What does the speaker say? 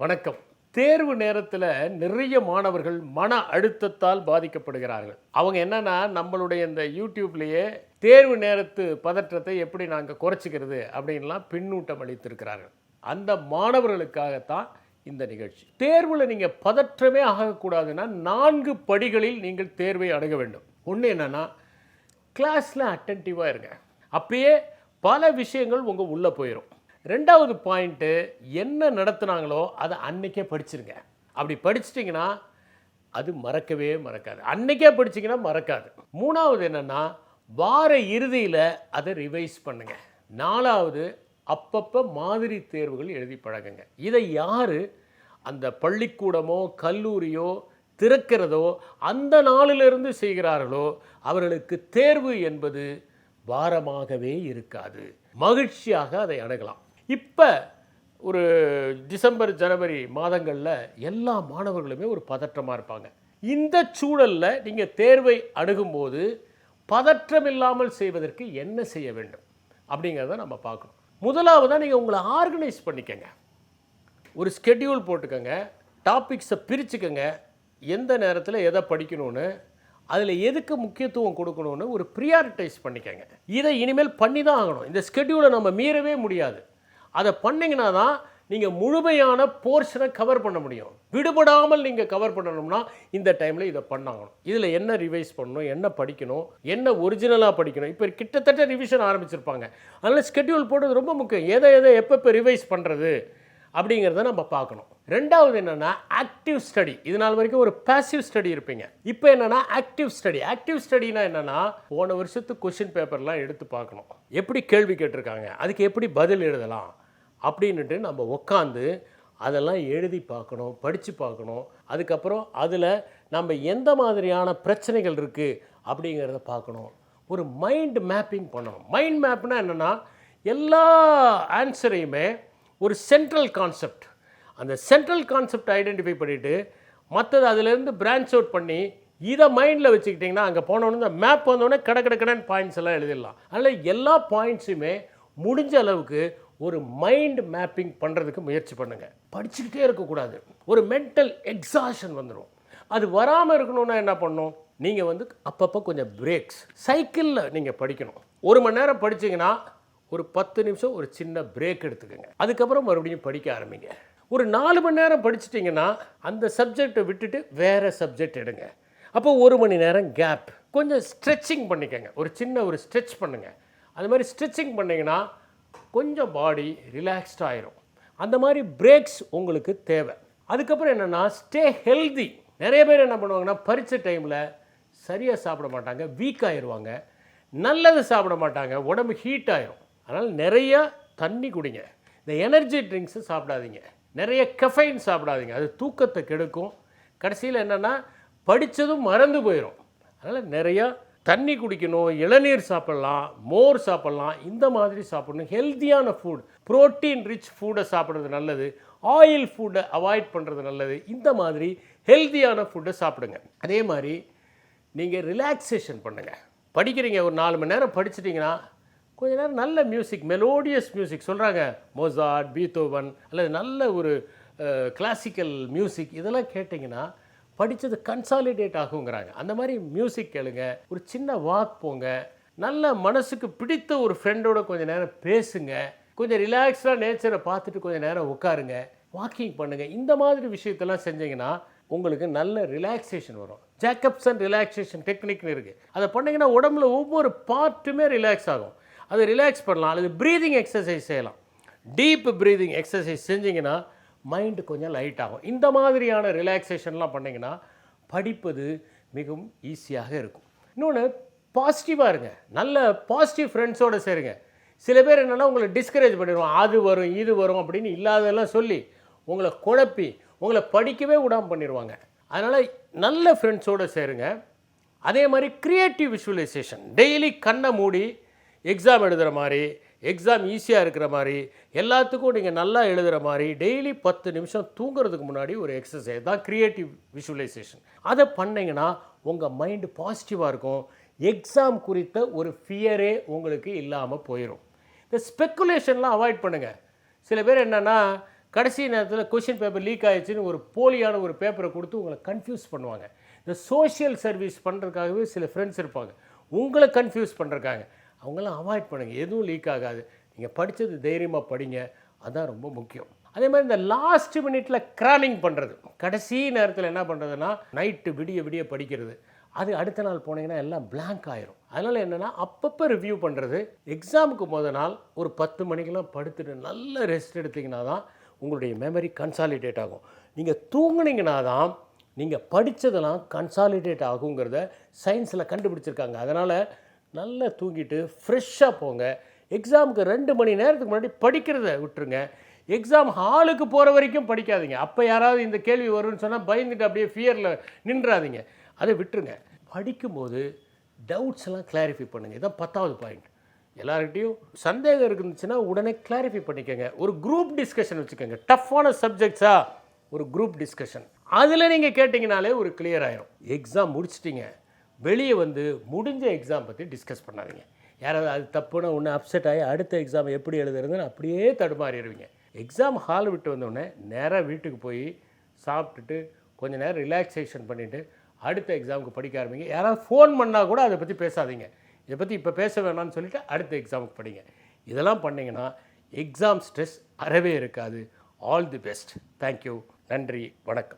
வணக்கம். தேர்வு நேரத்தில் நிறைய மாணவர்கள் மன அழுத்தத்தால் பாதிக்கப்படுகிறார்கள். அவங்க என்னன்னா நம்மளுடைய இந்த யூடியூப்லேயே தேர்வு நேரத்து பதற்றத்தை எப்படி நாங்கள் குறைச்சிக்கிறது அப்படின்லாம் பின்னூட்டம் அளித்திருக்கிறார்கள். அந்த மாணவர்களுக்காகத்தான் இந்த நிகழ்ச்சி. தேர்வில் நீங்கள் பதற்றமே ஆகக்கூடாதுன்னா நான்கு படிகளில் நீங்கள் தேர்வை அணுக வேண்டும். ஒன்று என்னன்னா கிளாஸில் அட்டன்டிவாக இருங்க. அப்பயே பல விஷயங்கள் உங்கள் உள்ளே போயிடும் ரெண்டாவது பாயிண்ட்டு என்ன நடத்துனாங்களோ அதை அன்றைக்கே படிச்சிருங்க. அப்படி படிச்சிட்டிங்கன்னா அது மறக்கவே மறக்காது. அன்றைக்கே படிச்சிங்கன்னா மறக்காது. மூணாவது என்னென்னா வார இறுதியில் அதை ரிவைஸ் பண்ணுங்க. நாலாவது அப்பப்போ மாதிரி தேர்வுகள் எழுதி பழகுங்க. இதை யார் அந்த பள்ளிக்கூடமோ கல்லூரியோ திறக்கிறதோ அந்த நாளிலிருந்து செய்கிறார்களோ அவர்களுக்கு தேர்வு என்பது பாரமாகவே இருக்காது. மகிழ்ச்சியாக அதை அணுகலாம். இப்போ ஒரு டிசம்பர் ஜனவரி மாதங்களில் எல்லா மாணவர்களுமே ஒரு பதற்றமாக இருப்பாங்க. இந்த சூழலில் நீங்கள் தேர்வை அணுகும்போது பதற்றம் இல்லாமல் செய்வதற்கு என்ன செய்ய வேண்டும்? அப்படிங்கிறத நம்ம பார்க்கணும். முதலாவதாக நீங்கள் உங்களை ஆர்கனைஸ் பண்ணிக்கங்க. ஒரு ஸ்கெட்யூல் போட்டுக்கோங்க. டாபிக்ஸை பிரிச்சுக்கோங்க. எந்த நேரத்தில் எதை படிக்கணும்னு அதில் எதுக்கு முக்கியத்துவம் கொடுக்கணும்னு ஒரு ப்ரியாரிட்டைஸ் பண்ணிக்கோங்க. இதை இனிமேல் பண்ணி தான் ஆகணும். இந்த ஸ்கெட்யூலை நம்ம மீறவே முடியாது. அதை பண்ணிங்கன்னா தான் நீங்கள் முழுமையான போர்ஷனை கவர் பண்ண முடியும். விடுபடாமல் நீங்கள் கவர் பண்ணணும்னா இந்த டைமில் இதை பண்ணாகணும். இதில் என்ன ரிவைஸ் பண்ணணும் என்ன படிக்கணும் என்ன ஒரிஜினலாக படிக்கணும்? இப்போ கிட்டத்தட்ட ரிவிஷன் ஆரம்பிச்சிருப்பாங்க. அதனால் ஸ்கெட்யூல் போடுறது ரொம்ப முக்கியம். எதை எதை எப்பப்போ ரிவைஸ் பண்ணுறது அப்படிங்கிறத நம்ம பார்க்கணும். ரெண்டாவது என்னென்னா ஆக்டிவ் ஸ்டடி இது நாள் வரைக்கும் ஒரு பேசிவ் ஸ்டடி இருப்பீங்க. இப்போ என்னென்னா ஆக்டிவ் ஸ்டடி ஆக்டிவ் ஸ்டடினா என்னென்னா போன வருஷத்து கொஷின் பேப்பர்லாம் எடுத்து பார்க்கணும். எப்படி கேள்வி கேட்டிருக்காங்க? அதுக்கு எப்படி பதில் எழுதலாம்? அப்படின்ட்டு நம்ம உட்காந்து அதெல்லாம் எழுதி பார்க்கணும் படித்து பார்க்கணும். அதுக்கப்புறம் அதில் நம்ம எந்த மாதிரியான பிரச்சனைகள் இருக்குது அப்படிங்கிறத பார்க்கணும். ஒரு மைண்ட் மேப்பிங் பண்ணணும். மைண்ட் மேப்னா என்னென்னா எல்லா ஆன்சரையுமே ஒரு சென்ட்ரல் கான்செப்ட் அந்த சென்ட்ரல் கான்செப்ட் ஐடென்டிஃபை பண்ணிவிட்டு மற்றது அதுலேருந்து பிரான்ச் அவுட் பண்ணி இதை மைண்டில் வச்சுக்கிட்டிங்கன்னா அங்கே போனோன்னு இந்த மேப் வந்தோடனே கட கட பாயிண்ட்ஸ் எல்லாம் எழுதிடலாம். அதனால் எல்லா பாயிண்ட்ஸுமே முடிஞ்ச அளவுக்கு ஒரு மைண்ட் மேப்பிங் பண்ணுறதுக்கு முயற்சி பண்ணுங்கள் படிச்சுக்கிட்டே இருக்கக்கூடாது. ஒரு மென்டல் எக்ஸாஷன் வந்துடும் அது வராமல் இருக்கணும்னா என்ன பண்ணும்? நீங்கள் வந்து அப்பப்போ கொஞ்சம் பிரேக்ஸ் சைக்கிளில் நீங்கள் படிக்கணும். ஒரு மணி நேரம் படிச்சீங்கன்னா ஒரு பத்து நிமிஷம் ஒரு சின்ன பிரேக் எடுத்துக்கோங்க. அதுக்கப்புறம் மறுபடியும் படிக்க ஆரம்பிங்க. ஒரு நாலு மணி நேரம் படிச்சிட்டிங்கன்னா அந்த சப்ஜெக்டை விட்டுட்டு வேறு சப்ஜெக்ட் எடுங்க. அப்போ ஒரு மணி நேரம் கேப் கொஞ்சம் ஸ்ட்ரெச்சிங் பண்ணிக்கோங்க. ஒரு சின்ன ஒரு ஸ்ட்ரெச் பண்ணுங்கள் அது மாதிரி ஸ்ட்ரெச்சிங் பண்ணிங்கன்னா கொஞ்சம் பாடி ரிலாக்ஸ்ட் ஆயிரும். அந்த மாதிரி பிரேக்ஸ் உங்களுக்கு தேவை. அதுக்கப்புறம் என்னென்னா ஸ்டே ஹெல்தி நிறைய பேர் என்ன பண்ணுவாங்கன்னா பறித்த டைமில் சரியாக சாப்பிட மாட்டாங்க வீக் ஆயிடுவாங்க நல்லது சாப்பிட மாட்டாங்க உடம்பு ஹீட் ஆயிரும். அதனால் நிறைய தண்ணி குடிங்க. இந்த எனர்ஜி ட்ரிங்க்ஸு சாப்பிடாதீங்க. நிறைய கெஃபைன் சாப்பிடாதீங்க. அது தூக்கத்தை கெடுக்கும். கடைசியில் என்னென்னா படித்ததும் மறந்து போயிடும் அதனால் நிறையா தண்ணி குடிக்கணும் இளநீர் சாப்பிட்லாம் மோர் சாப்பிட்லாம் இந்த மாதிரி சாப்பிடணும். ஹெல்த்தியான ஃபுட் புரோட்டீன் ரிச் ஃபுட்டை சாப்பிட்றது நல்லது. ஆயில் ஃபுட்டை அவாய்ட் பண்ணுறது நல்லது. இந்த மாதிரி ஹெல்த்தியான ஃபுட்டை சாப்பிடுங்க. அதே மாதிரி நீங்கள் ரிலாக்ஸேஷன் பண்ணுங்கள் படிக்கிறீங்க ஒரு நாலு மணி நேரம் படிச்சிட்டிங்கன்னா கொஞ்ச நேரம் நல்ல மியூசிக் மெலோடியஸ் மியூசிக் சொல்கிறாங்க மோசாட் பீத்தோவன் அல்லது நல்ல ஒரு கிளாசிக்கல் மியூசிக் இதெல்லாம் கேட்டிங்கன்னா படித்தது கன்சாலிடேட் ஆகுங்கிறாங்க. அந்த மாதிரி மியூசிக் கேளுங்க. ஒரு சின்ன வாக் போங்க. நல்ல மனசுக்கு பிடித்த ஒரு ஃப்ரெண்டோட கொஞ்சம் நேரம் பேசுங்க. கொஞ்சம் ரிலாக்ஸ்டாக நேச்சரை பார்த்துட்டு கொஞ்சம் நேரம் உட்காருங்க. வாக்கிங் பண்ணுங்கள் இந்த மாதிரி விஷயத்தெல்லாம் செஞ்சீங்கன்னா உங்களுக்கு நல்ல ரிலாக்ஸேஷன் வரும். ஜேக்கப்சன் ரிலாக்ஸேஷன் டெக்னிக்னு இருக்குது அதை பண்ணிங்கன்னா உடம்புல ஒவ்வொரு பார்ட்டுமே ரிலாக்ஸ் ஆகும். அதை ரிலாக்ஸ் பண்ணலாம். அல்லது ப்ரீதிங் எக்ஸசைஸ் செய்யலாம். டீப் ப்ரீதிங் எக்ஸசைஸ் செஞ்சிங்கன்னா மைண்டு கொஞ்சம் லைட் ஆகும். இந்த மாதிரியான ரிலாக்ஸேஷன்லாம் பண்ணிங்கன்னா படிப்பது மிகவும் ஈஸியாக இருக்கும். இன்னொன்று பாசிட்டிவாக இருங்க. நல்ல பாசிட்டிவ் ஃப்ரெண்ட்ஸோடு சேருங்க. சில பேர் என்னென்னா உங்களை டிஸ்கரேஜ் பண்ணிடுவோம் அது வரும் இது வரும் அப்படின்னு இல்லாததெல்லாம் சொல்லி உங்களை குழப்பி உங்களை படிக்கவே விடாமல் பண்ணிடுவாங்க. அதனால் நல்ல ஃப்ரெண்ட்ஸோடு சேருங்க. அதே மாதிரி க்ரியேட்டிவ் விஷுவலைசேஷன் டெய்லி கண்ணை மூடி எக்ஸாம் எழுதுகிற மாதிரி எக்ஸாம் ஈஸியாக இருக்கிற மாதிரி எல்லாத்துக்கும் நீங்கள் நல்லா எழுதுகிற மாதிரி டெய்லி பத்து நிமிஷம் தூங்குறதுக்கு முன்னாடி ஒரு எக்ஸசைஸ் தான் க்ரியேட்டிவ் விஷுவலைசேஷன் அதை பண்ணிங்கன்னா உங்கள் மைண்டு பாசிட்டிவாக இருக்கும். எக்ஸாம் குறித்த ஒரு ஃபியரே உங்களுக்கு இல்லாமல் போயிடும் இந்த ஸ்பெக்குலேஷன்லாம் அவாய்ட் பண்ணுங்கள் சில பேர் என்னென்னா கடைசி நேரத்தில் கொஷின் பேப்பர் லீக் ஆயிடுச்சுன்னு ஒரு போலியான ஒரு பேப்பரை கொடுத்து உங்களை கன்ஃபியூஸ் பண்ணுவாங்க. இந்த சோஷியல் சர்வீஸ் பண்ணுறதுக்காகவே சில ஃப்ரெண்ட்ஸ் இருப்பாங்க. உங்களை கன்ஃபியூஸ் பண்ணுறக்காங்க அவங்களாம் அவாய்ட் பண்ணுங்கள் எதுவும் லீக் ஆகாது. நீங்கள் படித்தது தைரியமாக படிங்க. அதுதான் ரொம்ப முக்கியம். அதே மாதிரி இந்த லாஸ்ட் மினிட்ல கிராலிங் பண்ணுறது கடைசி நேரத்தில் என்ன பண்ணுறதுன்னா நைட்டு விடிய விடிய படிக்கிறது. அது அடுத்த நாள் போனீங்கன்னா எல்லாம் பிளாங்க் ஆயிரும். அதனால் என்னென்னா அப்பப்போ ரிவ்யூ பண்ணுறது எக்ஸாமுக்கு முத நாள் ஒரு பத்து மணிக்கெல்லாம் படுத்துட்டு நல்ல ரெஸ்ட் எடுத்தீங்கன்னா தான் உங்களுடைய மெமரி கன்சாலிடேட் ஆகும். நீங்கள் தூங்குனீங்கன்னா தான் நீங்கள் படித்ததெல்லாம் கன்சாலிடேட் ஆகுங்கிறத சயின்ஸில் கண்டுபிடிச்சிருக்காங்க. அதனால் நல்லா தூங்கிட்டு ஃப்ரெஷ்ஷாக போங்க. எக்ஸாமுக்கு ரெண்டு மணி நேரத்துக்கு முன்னாடி படிக்கிறத விட்டுருங்க. எக்ஸாம் ஹாலுக்கு போகிற வரைக்கும் படிக்காதீங்க. அப்போ யாராவது இந்த கேள்வி வரும்னு சொன்னால் பயந்துட்டு அப்படியே ஃபியரில் நின்றாதீங்க. அதை விட்டுருங்க. படிக்கும்போது டவுட்ஸ் எல்லாம் கிளாரிஃபை பண்ணுங்கள் இதான் பத்தாவது பாயிண்ட் எல்லார்கிட்டையும் சந்தேகம் இருந்துச்சுன்னா உடனே கிளாரிஃபை பண்ணிக்கோங்க. ஒரு குரூப் டிஸ்கஷன் வச்சுக்கோங்க. டஃப்பான சப்ஜெக்ட்ஸாக ஒரு குரூப் டிஸ்கஷன் அதில் நீங்கள் கேட்டிங்கனாலே ஒரு கிளியர் ஆயிரும். எக்ஸாம் முடிச்சிட்டிங்க. வெளியே வந்து முடிஞ்ச எக்ஸாம் பற்றி டிஸ்கஸ் பண்ணாதீங்க. யாராவது அது தப்புன்னு ஒன்று அப்செட் ஆகி அடுத்த எக்ஸாம் எப்படி எழுதுறதுன்னு அப்படியே தடுமாறிடுவீங்க. எக்ஸாம் ஹால் விட்டு வந்தோடனே நேராக வீட்டுக்கு போய் சாப்பிட்டுட்டு கொஞ்ச நேரம் ரிலாக்ஸேஷன் பண்ணிவிட்டு அடுத்த எக்ஸாமுக்கு படிக்க ஆரம்பிங்க. யாராவது ஃபோன் பண்ணால் கூட அதை பற்றி பேசாதீங்க. இதை பற்றி இப்போ பேச வேணாம்னு சொல்லிவிட்டு அடுத்த எக்ஸாமுக்கு படிங்க. இதெல்லாம் பண்ணிங்கன்னா எக்ஸாம் ஸ்ட்ரெஸ் அறவே இருக்காது. ஆல் தி பெஸ்ட் தேங்க்யூ நன்றி. வணக்கம்.